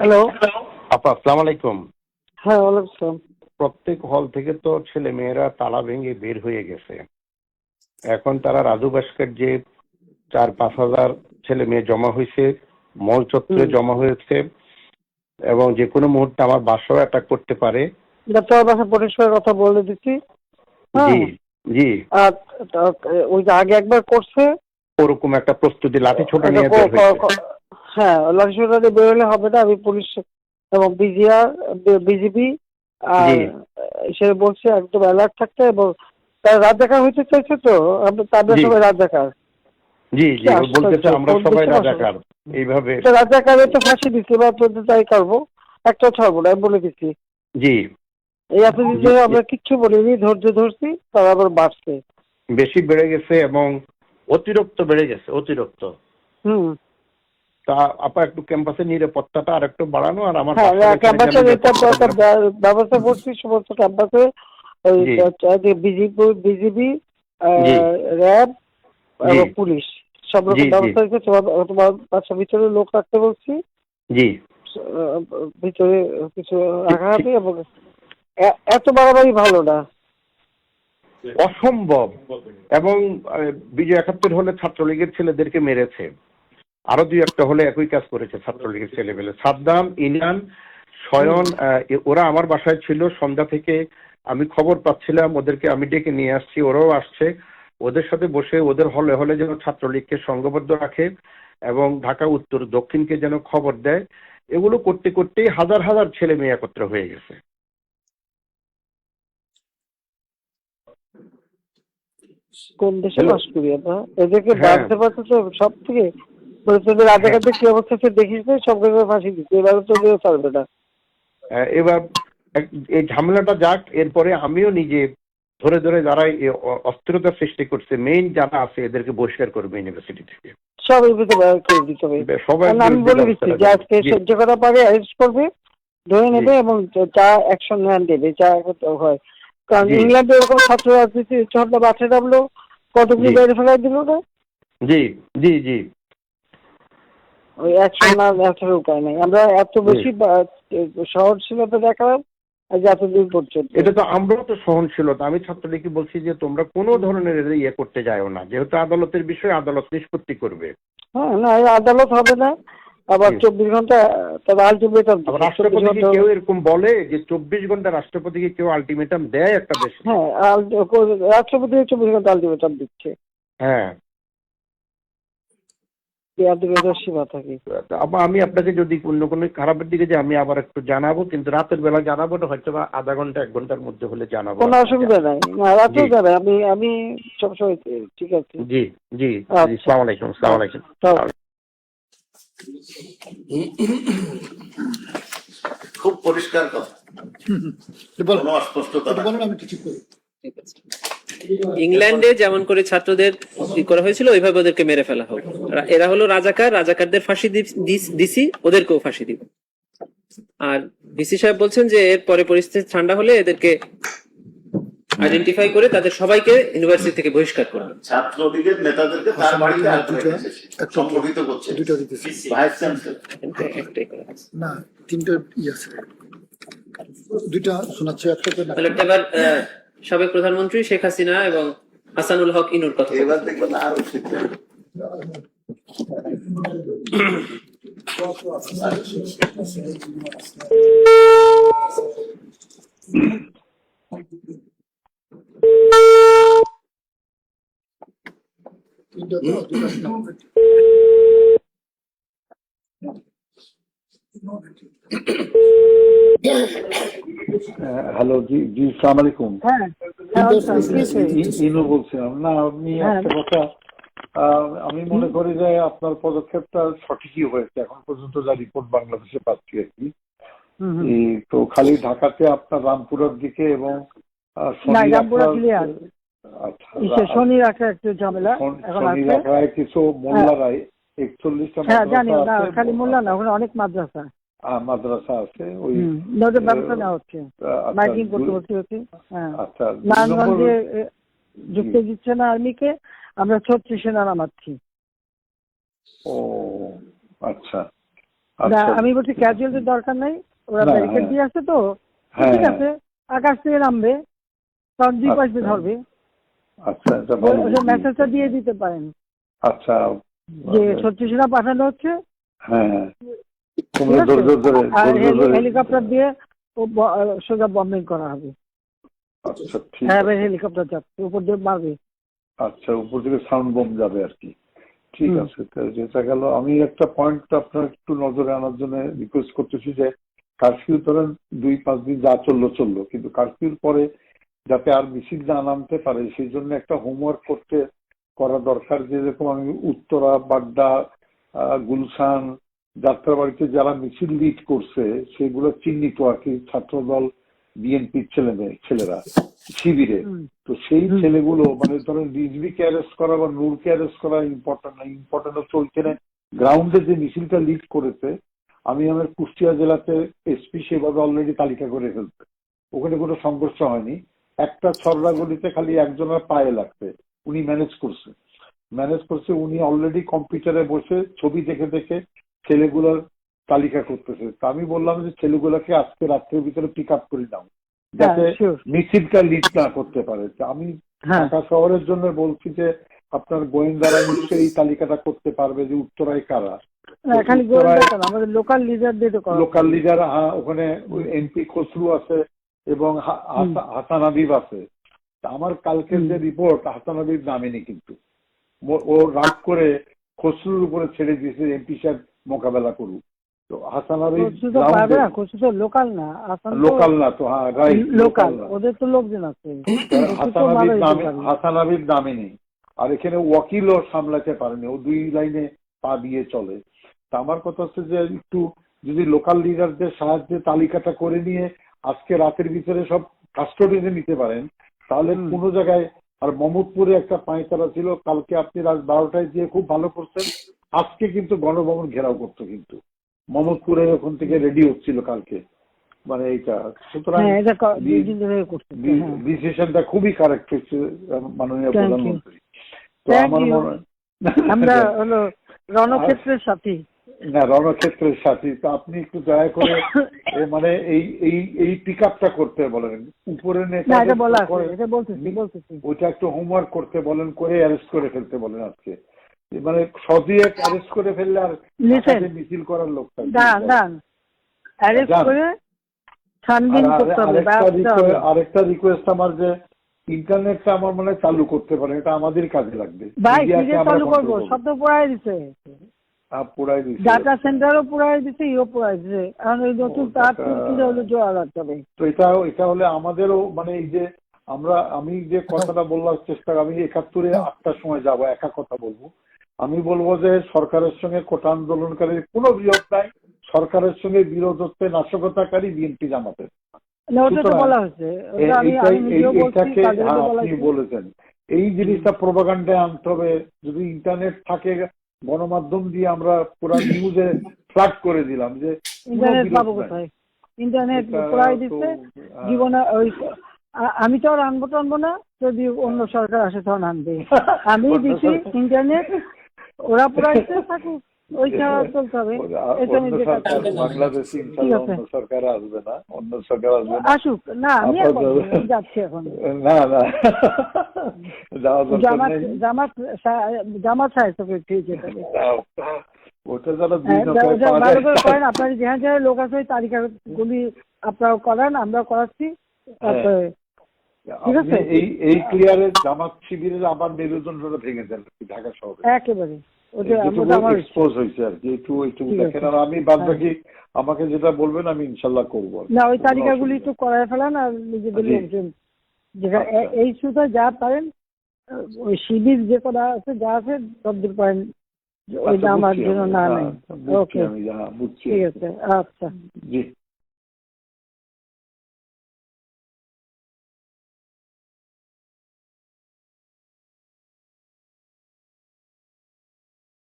Hello আপা আসসালামু আলাইকুম হ্যাঁ ওয়ালাইকুম প্রত্যেক হল থেকে তো ছেলে মেয়েরা তালা ভেঙে বের হয়ে গেছে। এখন তারা রাজু ভাস্কর যে চার পাঁচ হাজার ছেলে মেয়ে জমা হয়েছে মল চত্বরে জমা হয়েছে এবং যে কোনো মুহূর্তে আমার বাসাও অ্যাটাক করতে পারে। ডাক্তার বাসা পরিষ্কার কথা বলে দিচ্ছি? হ্যাঁ। জি জি। আর ওই যে আগে একবার করছে? ওরকম একটা প্রস্তুতি লাঠি ছোটা নিয়ে হ্যাঁ দিয়ে বেরোলে হবে না আমি পুলিশ এবং বিজিআর বিজিবি আর সে বলছে একদম অ্যালার্ট থাকতে এবং তার রাত দেখা হইতে চাইছে তো তাদের সবাই রাত দেখার। জি জি আশ্চর্য, আমরা সবাই দেশে রাজাকার এইভাবে। রাত দেখার তো ফাঁসি দিচ্ছি বা তোদের তাই করব একটা ছাড়বো না আমি বলে দিচ্ছি। জি। এই এতদিন ধরে আমরা কিচ্ছু বলিনি ধৈর্য ধরছি তারা আবার বাড়ছে। বেশি বেড়ে গেছে এবং অতিরিক্ত বেড়ে গেছে অতিরিক্ত। হুম। তা আপা একটু ক্যাম্পাসের নিরাপত্তাটা আর একটু বাড়ানো আর আমার হ্যাঁ ক্যাম্পাসের নিরাপত্তা ব্যবস্থা করছি সমস্ত ক্যাম্পাসে র্যাব এবং পুলিশ। সব রকম ব্যবস্থা তোমার তোমার বাচ্চা ভিতরে লোক রাখতে বলছি। জি। ভিতরে কিছু রাখা হবে এবং এত বাড়াবাড়ি ভালো না। অসম্ভব। এবং বিজয় একাত্তর হলে ছাত্রলীগের ছেলেদেরকে মেরেছে। আরও দুই একটা হলে একই কাজ করেছে ছাত্রলীগের ছেলেবেলে সাদ্দাম ইনান স্বয়ন ওরা আমার বাসায় ছিল। সন্ধ্যা থেকে আমি খবর পাচ্ছিলাম ওদেরকে আমি ডেকে নিয়ে আসছি। ওরাও আসছে। ওদের সাথে বসে ওদের হলে হলে যেন ছাত্রলীগকে সংঘবদ্ধ রাখে এবং ঢাকা উত্তর দক্ষিণকে যেন খবর দেয়। এগুলো করতে করতেই হাজার হাজার ছেলে মেয়ে একত্র হয়ে গেছে। কোন দেশে বাস করি আমরা? এদেরকে হ্যাঁ। বাঁধতে পারছে সব থেকে তোদের রাজাকারদের কি অবস্থা সে দেখিস না সব জায়গায় ফাঁসি দিচ্ছে। এবারে ছাড়বে না। এবার এই ঝামেলাটা যাক এরপরে আমিও নিজে ধরে ধরে যারা অস্থিরতা সৃষ্টি করছে মেইন যারা আছে এদেরকে বহিষ্কার করবে ইউনিভার্সিটি থেকে। সব করে দিতে হবে। সবাই আমি বলে দিচ্ছি যে আজকে সহ্য করা পারে অ্যারেস্ট করবে ধরে নেবে এবং যা অ্যাকশন নেন দেবে যা করতে হয়। কারণ ইংল্যান্ডে এরকম ছাত্র রাজনীতি ঝর্ণা বাচ্চা ডাবলো কতগুলো। বাইরে ফেলাই দিল না জি জি জি। ওই অ্যাকশন না নেওয়ার উপায় নাই। আমরা এত বেশি সহনশীলতা দেখালাম পর্যন্ত। এটা তো আমরাও তো সহনশীলতা। আমি ছাত্রলীগকে বলছি যে তোমরা কোনো ধরনের ইয়ে করতে যাও না। যেহেতু আদালতের বিষয়ে আদালত নিষ্পত্তি করবে। হ্যাঁ না আদালত হবে না। আবার চব্বিশ ঘণ্টা তার আলটিমেটাম আবার রাষ্ট্রপতিকে কেউ এরকম বলে যে চব্বিশ ঘণ্টা রাষ্ট্রপতিকে কেউ আলটিমেটাম দেয় একটা দেশ? হ্যাঁ রাষ্ট্রপতি চব্বিশ ঘণ্টা আলটিমেটাম দিচ্ছে। হ্যাঁ এই আলটিমেটাম সীমা থাকে আবার আমি আপনাকে যদি অন্য কোনো খারাপের দিকে যে আমি আবার একটু জানাব কিন্তু রাতের বেলা জানাব না হয়তো বা আধা ঘণ্টা এক ঘণ্টার মধ্যে হলে জানাব। কোনো অসুবিধা নাই। না রাতেও জি। যাবে আমি আমি সবসময় ঠিক আছে। জি জি আচ্ছা। সালাম আলাইকুম সালাম আলাইকুম। খুব পরিষ্কার কথা। বলেন অস্পষ্টতা। বলেন আমি কিছু করি। ইংল্যান্ডে যেমন করে ছাত্রদের করা হয়েছিল ওইভাবে ওদেরকে মেরে ফেলা হোক এরা হলো রাজাকার রাজাকারদের ফাঁসি দিছি ওদেরকেও ফাঁসি দিব আর ভিসি সাহেব বলছেন যে এর পরে পরিস্থিতি ঠান্ডা হলে এদেরকে আইডেন্টিফাই করে তাদের সবাইকে ইউনিভার্সিটি থেকে বহিষ্কার করবে ছাত্রলীগের নেতাদেরকে তার বাড়িতে রেখেছে। একটা- সংগঠিত করছে দুটো দিতেছি। Vice chancellor. না তিনটা ই আছে দুইটা শোনাচ্ছে একটা তো না। তাহলে এবার সাবেক প্রধানমন্ত্রী শেখ হাসিনা এবং হাসানুল হক ইনুর কথা বলব। এবার হ্যালো জি জি সালাম আলাইকুম হ্যাঁ হ্যাঁ আচ্ছা, হয়েছে? ই- ইনু বলছিলাম। না আপনি হ্যাঁ। একটা কথা আমি মনে করি যে আপনার পদক্ষেপটা সঠিকই হয়েছে। এখন পর্যন্ত যা রিপোর্ট বাংলাদেশে পাচ্ছি আর কি। হুম, হুম। তো খালি ঢাকাতে আপনার রামপুরার দিকে এবং শনি রাখা- আচ্ছা শনি রাখা একটু ঝামেলা শনি- রাখায় কিছু একচল্লিশটা হ্যাঁ জানি না খালি মোল্লা না ওখানে অনেক মাদ্রাসা। মাদ্রাসা আছে ওই ব্যবস্থা হচ্ছে। আচ্ছা, মাইকিং করতে বলতে হচ্ছে হ্যাঁ। আচ্ছা নারায়ণগঞ্জে ঢুকতে দিচ্ছে না আর্মিকে আমরা ছত্রিশে না নামাচ্ছি। ও আচ্ছা আচ্ছা। আমি বলছি ক্যাজুয়ালটির দরকার নাই ওরা ব্যারিকেড। দিয়ে আসছে তো হ্যাঁ, ঠিক হ্যাঁ। আছে আকাশ থেকে নামবে তখন দুই পাশে আচ্ছা। ধরবে। আচ্ছা মেসেজটা দিয়ে দিতে পারেন। আচ্ছা। যে ছত্রিশটা পাঠানো হচ্ছে হ্যাঁ। হেলিকপ্টার দিয়ে সোজা বম্বিং করা হবে। আচ্ছা হ্যাঁ হেলিকপ্টার যাচ্ছে। উপর দিয়ে মারবে। আচ্ছা উপর থেকে সাউন্ড বোম যাবে আর কি। ঠিক আছে যেটা গেল আমি একটা পয়েন্ট আপনার একটু নজরে আনার জন্য রিকোয়েস্ট করতেছি যে কারফিউ ধরেন দুই পাঁচ দিন যা চলল চলল। কিন্তু কারফিউর পরে যাতে আর মিছিল না নামতে পারে সেই জন্য একটা হোমওয়ার্ক করতে করা দরকার। যেরকম আমি উত্তরা বাড্ডা গুলশান যাত্রাবাড়িতে যারা মিছিল লিড করছে সেগুলো চিহ্নিত আর কি ছাত্রদল বিএনপির ছেলে মেয়ে ছেলেরা শিবিরে। তো সেই ছেলেগুলো মানে ধরেন রিজভিকে অ্যারেস্ট করা বা নূরকে অ্যারেস্ট করা ইম্পর্টেন্ট না ইম্পর্টেন্ট হচ্ছে ওইখানে গ্রাউন্ডে যে মিছিলটা লিড করেছে আমি আমার কুষ্টিয়া জেলাতে এসপি সেভাবে অলরেডি তালিকা করে ফেলছে। ওখানে কোনো সংঘর্ষ হয়নি। একটা ছড়রা গলিতে খালি একজনের পায়ে লাগছে উনি ম্যানেজ করছে। ম্যানেজ করছে উনি অলরেডি কম্পিউটারে বসে ছবি দেখে দেখে ছেলেগুলোর তালিকা করতেছে। তা আমি বললাম যে ছেলেগুলোকে আজকে রাত্রের ভিতরে পিক আপ করে নাও যাতে হ্যাঁ, মিছিলটা লিড না করতে পারে। আমি হ্যাঁ। ঢাকা শহরের জন্য বলছি যে আপনার গোয়েন্দারা নিশ্চয়ই এই তালিকাটা করতে পারবে যে উত্তরায় কারা? আমাদের লোকাল লিডার ওখানে এমপি খসরু আছে এবং হাসান হাবিব আছে। আমার কালকের যে রিপোর্ট হাসান হাবিব নামেনি কিন্তু। ও- ও রাগ করে খসরুর উপরে ছেড়ে দিয়েছে এমপি সাহেব মোকাবেলা করুক। তো হাসান তো লোকাল না লোকাল না। তো হ্যাঁ রাইট লোকাল ওদের তো লোকজন আছে। হাসান ভালোই নামে হাসান হাবিব নামে নেই। আর এখানে ওয়াকিলও সামলাতে পারেনি। ও দুই লাইনে পা দিয়ে চলে। তা আমার কথা হচ্ছে যে একটু যদি লোকাল লিডারদের সাহায্যে তালিকাটা করে নিয়ে আজকে রাতের ভিতরে সব কাস্টডিতে নিতে পারেন তাহলে। কোনো জায়গায় আর মমদপুরে একটা পাঁচতারা ছিল কালকে আপনি রাত বারোটায় দিয়ে খুব ভালো করছেন। আজকে কিন্তু গণভবন ঘেরাও করতো কিন্তু। মমদপুরে ওখান থেকে রেডি হচ্ছিল কালকে। মানে এইটা সুতরাং হ্যাঁ করছে হ্যাঁ। ডিসিশনটা খুবই কারেক্ট হচ্ছে মাননীয় প্রধানমন্ত্রী। তো আমার মনে হয় আমরা হলো রণক্ষেত্রের সাথী। না রণক্ষেত্রের সাথী। তো আপনি একটু দয়া করে মানে এই এই এই পিক আপটা করতে বলেন। উপরে ওইটা একটু হোমওয়ার্ক করতে বলেন করে অ্যারেস্ট করে ফেলতে বলেন আজকে। মানে সদিয়েক অ্যারেস্ট করে ফেললে আর মিছিল করার লোক। করে আরেকটা রিকোয়েস্ট আমার যে ইন্টারনেটটা আমার মনে চালু করতে পারেন এটা আমাদের কাজে লাগবে। ভাই চালু করব। সব তো দিছে। দিছে। ডাটা সেন্টারও দিছে ইও পুরাই দিছে। এখন ওই নতুন ও, তার তুলতে হলে লাগতে তো এটা এটা হলে আমাদেরও মানে এই যে আমরা আমি যে কথাটা বললাম চেষ্টা আমি একাত্তরে আটটার সময় যাব একা কথা বলব। আমি বলব যে সরকারের সঙ্গে কোটা আন্দোলনকারীর কোনো বিরোধ নাই। সরকারের সঙ্গে বিরোধ হচ্ছে নাশকতাকারী বিএনপি জামাতের। হ্যাঁ, আপনি বলেছেন। এই জিনিসটা প্রোপাগান্ডায় আনতে হবে। যদি ইন্টারনেট থাকে গণমাধ্যম দিয়ে আমরা পুরো নিউজে ফ্লাড করে দিলাম যে ইন্টারনেট এটা দিচ্ছে। জীবনে ওই আমি তো আর আনব টানবো না। যদি অন্য সরকার আসে তখন আনবে। আমি দিচ্ছি ইন্টারনেট। ওরা পুরাইতে থাকুক ওই ছাড়া চলতে হবে। সরকার। বাংলাদেশে অন্য আসবে না অন্য সরকার আসবে না। আসুক। না আমি যাচ্ছি এখন। না না। জামাত জামাত জামাত সাহেব তোকে ঠিক যেতে হবে। ওটা যারা হ্যাঁ, করেন আপনার যেখানে যেখানে লোক আছে ওই তালিকাগুলি আপনারা করান আমরা করাচ্ছি। তারপরে ঠিক আপনি এই এই ক্লিয়ারে জামাত শিবিরের আবার মেরুদণ্ডটা ভেঙে দেন ঢাকা শহরে। একেবারে। ওটা ওটা আমার ইচ্ছা। এক্সপোজ হয়েছে আর কি একটু একটু ঠিক দেখেন। আছে। আর আমি বাদ বাকি আমাকে যেটা বলবেন আমি ইনশাল্লাহ করব না ওই তালিকাগুলি একটু করায় ফেলান আর নিজেদের লোকজন আচ্ছা। এই শুধু যা পারেন ওই শিবির যে করা আছে যা আছে সবদূর পারেন। ওই আচ্ছা, আমার বুঝছি জন্য না হ্যাঁ, নেই। ওকে। হ্যাঁ ঠিক আছে আচ্ছা। জি।